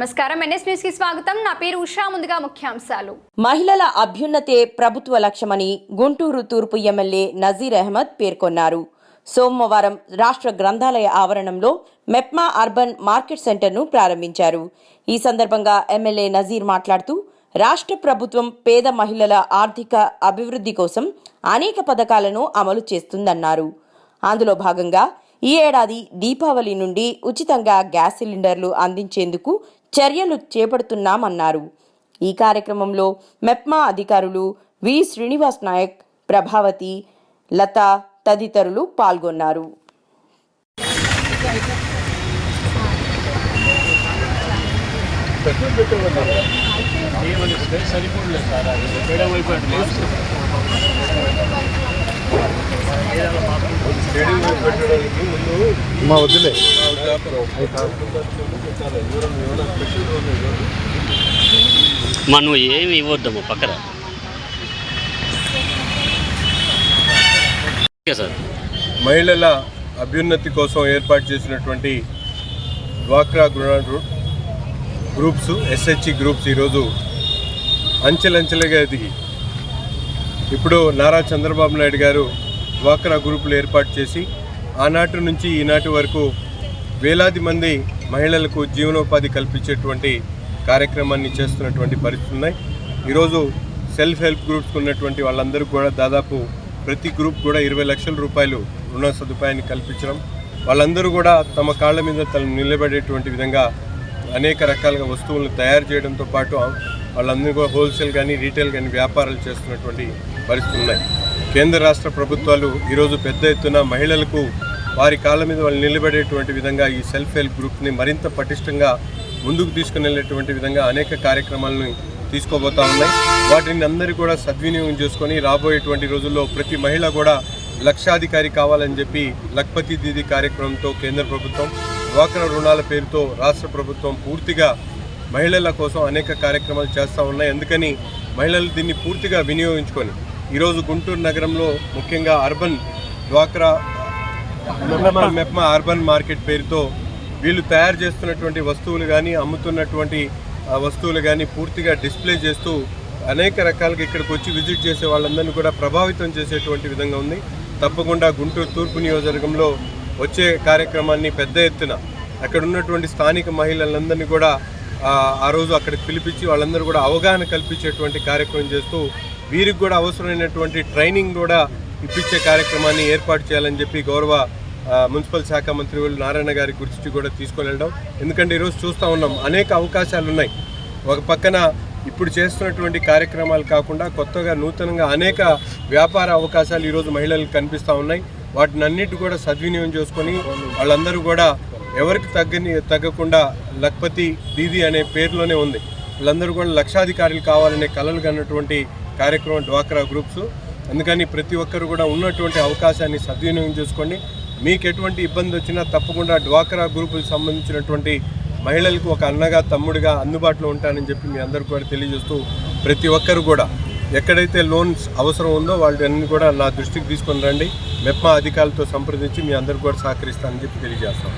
నమస్కారం. ఎన్ఎస్ న్యూస్కి స్వాగతం. నా పేరు ఉషా. ముందుగా ముఖ్యాంశాలు. మహిళల అభ్యున్నతే ప్రభుత్వ లక్ష్యమని గుంటూరు తూర్పు ఎమ్మెల్యే నజీర్ అహ్మద్ పేర్కొన్నారు. సోమవారం రాష్ట్ర గ్రంథాలయ ఆవరణంలో మెప్మా అర్బన్ మార్కెట్ సెంటర్ను ప్రారంభించారు. ఈ సందర్భంగా ఎమ్మెల్యే నజీర్ మాట్లాడుతూ రాష్ట్ర ప్రభుత్వం పేద మహిళల ఆర్థిక అభివృద్ధి కోసం అనేక పథకాలను అమలు చేస్తుందన్నారు. అందులో భాగంగా ఈ ఏడాది దీపావళి నుండి ఉచితంగా గ్యాస్ సిలిండర్లు అందించేందుకు చర్యలు చేపడుతున్నామన్నారు. ఈ కార్యక్రమంలో మెప్మా అధికారులు వి. శ్రీనివాస్ నాయక్ ప్రభావతి లత తదితరులు పాల్గొన్నారు. మా వద్దులే. మా నువ్వు ఏమి ఇవ్వద్దమ్మా పక్కన సార్. మహిళల అభ్యున్నతి కోసం ఏర్పాటు చేసినటువంటి డ్వాక్రా గ్రూ- గ్రూప్స్ ఎస్హెచ్ఈ గ్రూప్స్ ఈరోజు అంచెలంచెలుగా ఎదిగి. ఇప్పుడు నారా చంద్రబాబు నాయుడు గారు డ్వాక్రా గ్రూపులు ఏర్పాటు చేసి ఆనాటి నుంచి ఈనాటి వరకు వేలాది మంది మహిళలకు జీవనోపాధి కల్పించేటువంటి కార్యక్రమాన్ని చేస్తున్నటువంటి పరిస్థితులు ఉన్నాయి. ఈరోజు సెల్ఫ్ హెల్ప్ గ్రూప్స్ ఉన్నటువంటి వాళ్ళందరూ కూడా దాదాపు ప్రతి గ్రూప్ కూడా ఇరవై లక్షల రూపాయలు రుణ సదుపాయాన్ని కల్పించడం వాళ్ళందరూ కూడా తమ కాళ్ళ మీద తను నిలబడేటువంటి విధంగా అనేక రకాలుగా వస్తువులను తయారు చేయడంతో పాటు వాళ్ళందరూ కూడా హోల్సేల్ కానీ రీటైల్ కానీ వ్యాపారాలు చేస్తున్నటువంటి పరిస్థితులు ఉన్నాయి. కేంద్ర రాష్ట్ర ప్రభుత్వాలు ఈరోజు పెద్ద ఎత్తున మహిళలకు వారి కాళ్ళ మీద వాళ్ళు నిలబడేటువంటి విధంగా ఈ సెల్ఫ్ హెల్ప్ గ్రూప్ని మరింత పటిష్టంగా ముందుకు తీసుకుని వెళ్ళేటువంటి విధంగా అనేక కార్యక్రమాలను తీసుకోబోతా ఉన్నాయి. వాటిని అందరూ కూడా సద్వినియోగం చేసుకొని రాబోయేటువంటి రోజుల్లో ప్రతి మహిళ కూడా లక్షాధికారి కావాలని చెప్పి లక్పతి దీది కార్యక్రమంతో కేంద్ర ప్రభుత్వం డ్వాక్రా రుణాల పేరుతో రాష్ట్ర ప్రభుత్వం పూర్తిగా మహిళల కోసం అనేక కార్యక్రమాలు చేస్తూ ఉన్నాయి. అందుకని మహిళలు దీన్ని పూర్తిగా వినియోగించుకొని ఈరోజు గుంటూరు నగరంలో ముఖ్యంగా అర్బన్ డ్వాక్రా మెప్మా అర్బన్ మార్కెట్ పేరుతో వీళ్ళు తయారు చేస్తున్నటువంటి వస్తువులు కానీ అమ్ముతున్నటువంటి వస్తువులు కానీ పూర్తిగా డిస్ప్లే చేస్తూ అనేక రకాలుగా ఇక్కడికి వచ్చి విజిట్ చేసే వాళ్ళందరినీ కూడా ప్రభావితం చేసేటువంటి విధంగా ఉంది. తప్పకుండా గుంటూరు తూర్పు నియోజకవర్గంలో వచ్చే కార్యక్రమాన్ని పెద్ద ఎత్తున అక్కడ ఉన్నటువంటి స్థానిక మహిళలందరినీ కూడా ఆ, ఆ రోజు అక్కడికి పిలిపించి వాళ్ళందరూ కూడా అవగాహన కల్పించేటువంటి కార్యక్రమం చేస్తూ వీరికి కూడా అవసరమైనటువంటి ట్రైనింగ్ కూడా ఇప్పించే కార్యక్రమాన్ని ఏర్పాటు చేయాలని చెప్పి గౌరవ మున్సిపల్ శాఖ మంత్రి వాళ్ళు నారాయణ గారి గురించి కూడా తీసుకొని వెళ్ళడం ఎందుకంటే ఈరోజు చూస్తూ ఉన్నాం అనేక అవకాశాలు ఉన్నాయి ఒక పక్కన ఇప్పుడు చేస్తున్నటువంటి కార్యక్రమాలు కాకుండా కొత్తగా నూతనంగా అనేక వ్యాపార అవకాశాలు ఈరోజు మహిళలకు కనిపిస్తూ ఉన్నాయి. వాటిని అన్నిటి కూడా సద్వినియోగం చేసుకొని వాళ్ళందరూ కూడా ఎవరికి తగ్గని తగ్గకుండా లక్పతి దీది అనే పేరులోనే ఉంది. వాళ్ళందరూ కూడా లక్షాధికారులు కావాలనే కలలు కన్నటువంటి కార్యక్రమం డ్వాక్రా గ్రూప్స్. అందుకని ప్రతి ఒక్కరు కూడా ఉన్నటువంటి అవకాశాన్ని సద్వినియోగం చేసుకోండి. మీకు ఎటువంటి ఇబ్బంది వచ్చినా తప్పకుండా డ్వాక్రా గ్రూపులకు సంబంధించినటువంటి మహిళలకు ఒక అన్నగా తమ్ముడిగా అందుబాటులో ఉంటానని చెప్పి మీ అందరు కూడా తెలియజేస్తూ ప్రతి ఒక్కరు కూడా ఎక్కడైతే లోన్స్ అవసరం ఉందో వాళ్ళని కూడా నా దృష్టికి తీసుకొని రండి. మెప్మా అధికారులతో సంప్రదించి మీ అందరు కూడా సహకరిస్తానని చెప్పి తెలియజేస్తాను.